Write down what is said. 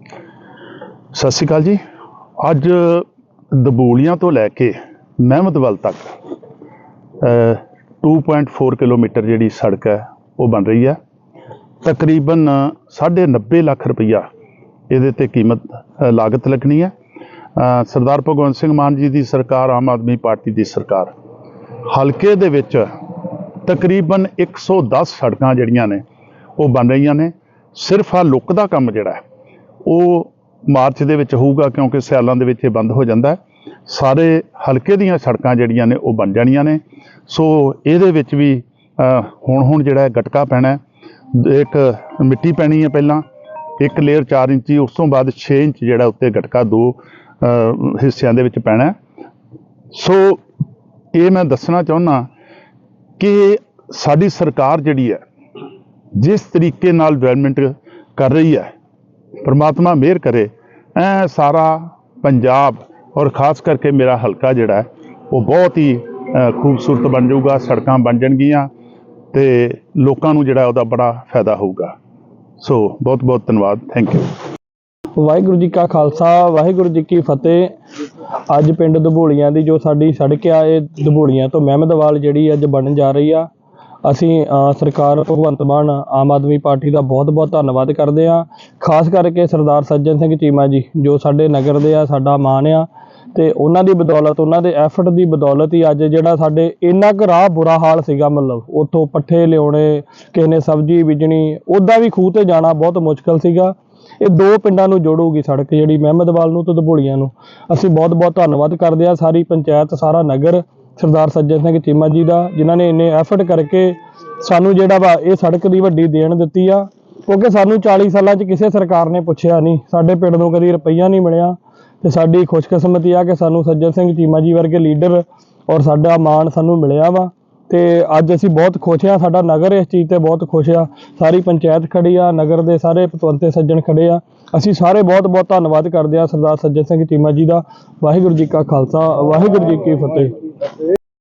ਸਤਿ ਸ਼੍ਰੀ ਅਕਾਲ ਜੀ। ਅੱਜ ਦਬੂਲੀਆਂ ਤੋਂ ਲੈ ਕੇ ਮਹਿਮਦਵਲ ਤੱਕ ਅ, 2.4 ਕਿਲੋਮੀਟਰ ਜਿਹੜੀ ਸੜਕ ਹੈ ਉਹ ਬਣ ਰਹੀ ਹੈ। ਤਕਰੀਬਨ 90 ਲੱਖ ਰੁਪਈਆ ਇਹਦੇ ਤੇ ਕੀਮਤ ਲਾਗਤ ਲੱਗਣੀ ਹੈ। ਸਰਦਾਰ ਭਗਵੰਤ ਸਿੰਘ ਮਾਨ ਜੀ ਦੀ ਸਰਕਾਰ ਆਮ ਆਦਮੀ ਪਾਰਟੀ ਦੀ ਸਰਕਾਰ। ਹਲਕੇ ਦੇ ਵਿੱਚ ਤਕਰੀਬਨ 110 ਸੜਕਾਂ ਜਿਹੜੀਆਂ ਨੇ ਉਹ ਬਣ ਰਹੀਆਂ ਨੇ। ਸਿਰਫ ਆ ਲੁੱਕ ਦਾ ਕੰਮ ਜਿਹੜਾ ਹੈ ਉਹ ਮਾਰਚ ਦੇ ਵਿੱਚ ਹੋਊਗਾ ਕਿਉਂਕਿ ਸਿਆਲਾਂ ਦੇ ਵਿੱਚ ਇਹ ਬੰਦ ਹੋ ਜਾਂਦਾ ਸਾਰੇ ਹਲਕੇ ਦੀਆਂ ਸੜਕਾਂ ਜਿਹੜੀਆਂ ਨੇ ਉਹ ਬਣ ਜਾਣੀਆਂ ਨੇ। ਸੋ ਇਹਦੇ ਵਿੱਚ ਵੀ ਹੁਣ ਹੁਣ ਜਿਹੜਾ ਗਟਕਾ ਪੈਣਾ ਇੱਕ ਮਿੱਟੀ ਪੈਣੀ ਹੈ ਪਹਿਲਾਂ। ਇੱਕ ਲੇਅਰ 4 ਇੰਚੀ, ਉਸ ਤੋਂ ਬਾਅਦ 6 ਇੰਚ ਜਿਹੜਾ ਉੱਤੇ ਗਟਕਾ ਦੋ ਹਿੱਸਿਆਂ ਦੇ ਵਿੱਚ ਪੈਣਾ ਸੋ ਇਹ ਮੈਂ ਦੱਸਣਾ ਚਾਹੁੰਦਾ ਕਿ ਸਾਡੀ ਸਰਕਾਰ ਜਿਹੜੀ ਹੈ, ਜਿਸ ਤਰੀਕੇ ਨਾਲ ਡਿਵੈਲਪਮੈਂਟ ਕਰ ਰਹੀ ਹੈ ਪਰਮਾਤਮਾ ਮਿਹਰ ਕਰੇ। ਐ ਸਾਰਾ ਪੰਜਾਬ ਔਰ ਖਾਸ ਕਰਕੇ ਮੇਰਾ ਹਲਕਾ ਜਿਹੜਾ ਉਹ ਬਹੁਤ ਹੀ ਖੂਬਸੂਰਤ ਬਣ ਜਾਊਗਾ, ਸੜਕਾਂ ਬਣ ਜਾਣਗੀਆਂ ਤੇ ਲੋਕਾਂ ਨੂੰ ਜਿਹੜਾ ਉਹਦਾ ਬੜਾ ਫਾਇਦਾ ਹੋਊਗਾ। ਸੋ ਬਹੁਤ ਬਹੁਤ ਧੰਨਵਾਦ। ਥੈਂਕ ਯੂ ਵਾਹਿਗੁਰੂ ਜੀ ਕਾ ਖਾਲਸਾ, ਵਾਹਿਗੁਰੂ ਜੀ ਕੀ ਫਤਿਹ। ਅੱਜ ਪਿੰਡ ਦਬੋਲੀਆਂ ਦੀ ਜੋ ਸਾਡੀ ਸੜਕ ਆ, ਇਹ ਦਬੋਲੀਆਂ ਤੋਂ ਮਹਿਮਦਵਾਲ ਜਿਹੜੀ ਅੱਜ ਬਣਨ ਜਾ ਰਹੀ ਆ ਅਸੀਂ ਸਰਕਾਰ ਭਗਵੰਤ ਮਾਨ, ਆਮ ਆਦਮੀ ਪਾਰਟੀ ਦਾ ਬਹੁਤ-ਬਹੁਤ ਧੰਨਵਾਦ ਕਰਦੇ ਆ ਖਾਸ ਕਰਕੇ ਸਰਦਾਰ ਸੱਜਣ ਸਿੰਘ ਚੀਮਾ ਜੀ, ਜੋ ਸਾਡੇ ਨਗਰ ਦੇ ਆ, ਸਾਡਾ ਮਾਣ ਆ, ਤੇ ਉਹਨਾਂ ਦੀ ਬਦੌਲਤ, ਉਹਨਾਂ ਦੇ ਐਫਰਟ ਦੀ ਬਦੌਲਤ ਹੀ ਅੱਜ ਜਿਹੜਾ ਸਾਡੇ ਇੰਨਾ ਕੁ ਰਾਹ ਬੁਰਾ ਹਾਲ ਸੀਗਾ, ਮਤਲਬ ਉੱਥੋਂ ਪੱਠੇ ਲਿਆਉਣੇ, ਕਿਸੇ ਨੇ ਸਬਜ਼ੀ ਬੀਜਣੀ, ਉੱਦਾਂ ਵੀ ਖੂਹ ਤੇ ਜਾਣਾ ਬਹੁਤ ਮੁਸ਼ਕਲ ਸੀਗਾ। ਇਹ ਦੋ ਪਿੰਡਾਂ ਨੂੰ ਜੋੜੂਗੀ ਸੜਕ ਜਿਹੜੀ ਮਹਿਮਦਵਾਲ ਨੂੰ ਤੇ ਦਬੋਲੀਆਂ ਨੂੰ। ਅਸੀਂ ਬਹੁਤ ਬਹੁਤ ਧੰਨਵਾਦ ਕਰਦੇ ਆ ਸਾਰੀ ਪੰਚਾਇਤ, ਸਾਰਾ ਨਗਰ। ਸਰਦਾਰ ਸੱਜਣ ਸਿੰਘ ਚੀਮਾ ਜੀ ਦਾ, ਜਿਨ੍ਹਾਂ ਨੇ ਇੰਨੇ ਐਫਰਟ ਕਰਕੇ ਸਾਨੂੰ ਜਿਹੜਾ ਵਾ ਇਹ ਸੜਕ ਦੀ ਵੱਡੀ ਦੇਣ ਦਿੱਤੀ ਆ, ਕਿਉਂਕਿ ਸਾਨੂੰ 40 ਸਾਲਾਂ 'ਚ ਕਿਸੇ ਸਰਕਾਰ ਨੇ ਪੁੱਛਿਆ ਨਹੀਂ, ਸਾਡੇ ਪਿੰਡ ਨੂੰ ਕਦੀ ਰੁਪਈਆ ਨਹੀਂ ਮਿਲਿਆ, ਤੇ ਸਾਡੀ ਖੁਸ਼ਕਿਸਮਤੀ ਆ ਕਿ ਸਾਨੂੰ ਸੱਜਣ ਸਿੰਘ ਚੀਮਾ ਜੀ ਵਰਗੇ ਲੀਡਰ ਔਰ ਸਾਡਾ ਮਾਣ ਸਾਨੂੰ ਮਿਲਿਆ ਵਾ। ਤੇ ਅੱਜ ਅਸੀਂ ਬਹੁਤ ਖੁਸ਼ ਆ ਸਾਡਾ ਨਗਰ ਇਸ ਚੀਜ਼ ਤੇ ਬਹੁਤ ਖੁਸ਼ ਆ ਸਾਰੀ ਪੰਚਾਇਤ ਖੜੀ ਆ, ਨਗਰ ਦੇ ਸਾਰੇ ਪਤਵੰਤੇ ਸੱਜਣ ਖੜੇ ਆ। ਅਸੀਂ ਸਾਰੇ ਬਹੁਤ ਬਹੁਤ ਧੰਨਵਾਦ ਕਰਦੇ ਆ ਸਰਦਾਰ ਸੱਜਣ ਸਿੰਘ ਚੀਮਾ ਜੀ ਦਾ। ਵਾਹਿਗੁਰੂ ਜੀ ਕਾ ਖਾਲਸਾ, ਵਾਹਿਗੁਰੂ ਜੀ ਕੀ ਫਤਿਹ।